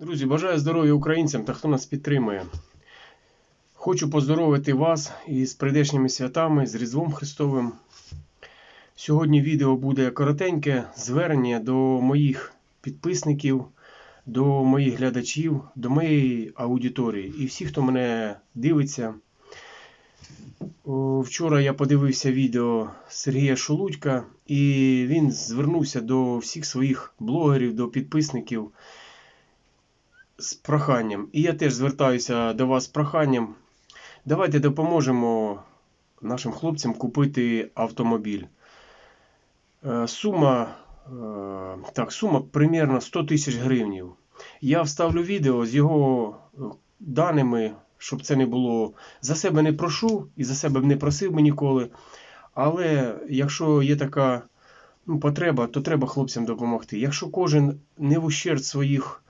Друзі, бажаю здоров'я українцям та хто нас підтримує. Хочу поздоровити вас із прийдешніми святами, з Різдвом Христовим. Сьогодні відео буде коротеньке звернення до моїх підписників, до моїх глядачів, до моєї аудиторії і всіх, хто мене дивиться. Вчора я подивився відео Сергія Шолудька, і він звернувся до всіх своїх блогерів, до підписників з проханням. І я теж звертаюся до вас з проханням. Давайте допоможемо нашим хлопцям купити автомобіль. Е, Сума, е, так, сума примерно 100 тисяч гривнів. Я вставлю відео з його е, даними, щоб це не було. За себе не прошу і за себе не просив би ніколи. Але якщо є така ну, потреба, то треба хлопцям допомогти. Якщо кожен не в ущерб своїх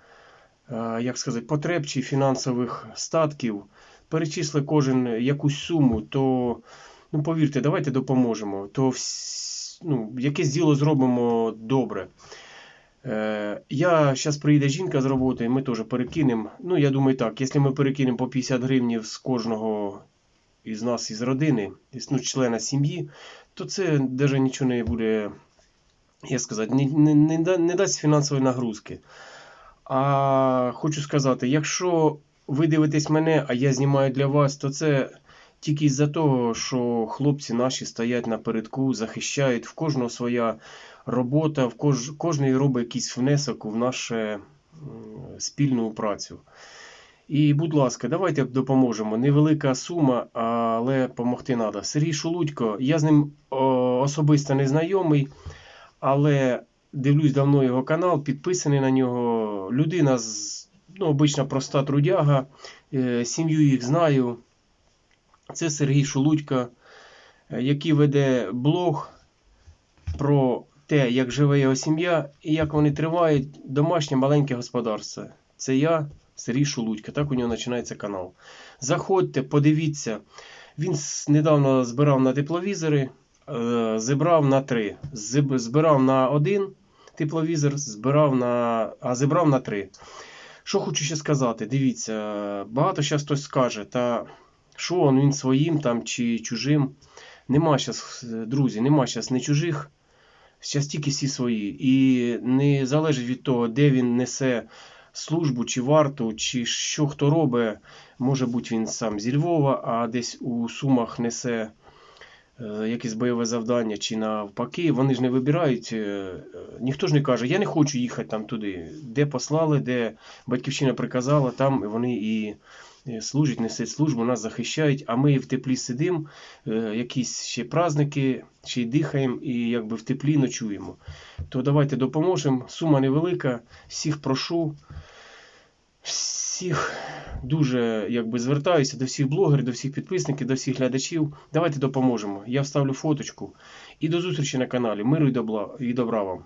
як сказати, потреб чи фінансових статків, перечисли кожен якусь суму, то ну, повірте, давайте допоможемо. То ну, якесь діло зробимо добре. Е, я зараз приїде жінка з роботи, ми теж перекинемо. Ну, я думаю, так, якщо ми перекинемо по 50 гривнів з кожного із нас, із родини, ну, члена сім'ї, то це навіть нічого не буде, як сказати, не, не, не, не дасть фінансової нагрузки. А хочу сказати, якщо ви дивитесь мене, а я знімаю для вас, то це тільки з-за того, що хлопці наші стоять напередку, захищають, в кожного своя робота, в кож... кожний робить якийсь внесок в нашу спільну працю. І, будь ласка, давайте допоможемо. Невелика сума, але допомогти треба. Сергій Шулудько, я з ним особисто не знайомий, але дивлюсь давно його канал, підписаний на нього. Людина ну, обична проста трудяга, е, сім'ю їх знаю. Це Сергій Шулудько, е, який веде блог про те, як живе його сім'я і як вони тривають домашнє маленьке господарство. Це я, Сергій Шулудько. Так у нього починається канал. Заходьте, подивіться. Він недавно збирав на тепловізори, е, зібрав на три. Збирав на один тепловізор, збирав на, а зібрав на три. Що хочу ще сказати, дивіться, багато зараз хтось скаже, та що он, він своїм там чи чужим. Нема зараз, друзі, нема зараз не чужих, зараз тільки всі свої. І не залежить від того, де він несе службу чи варту, чи що хто робить. Може бути він сам зі Львова, а десь у Сумах несе е, якесь бойове завдання чи навпаки. Вони ж не вибирають. е, е, Ніхто ж не каже, я не хочу їхати там туди. Де послали, де батьківщина приказала, там вони і служать, несуть службу, нас захищають, а ми в теплі сидимо, якісь ще праздники, ще й дихаємо і якби в теплі ночуємо. То давайте допоможемо. Сума невелика, всіх прошу. Всіх дуже якби звертаюся до всіх блогерів, до всіх підписників, до всіх глядачів. Давайте допоможемо. Я вставлю фоточку. І до зустрічі на каналі. Миру і добра, і добра вам.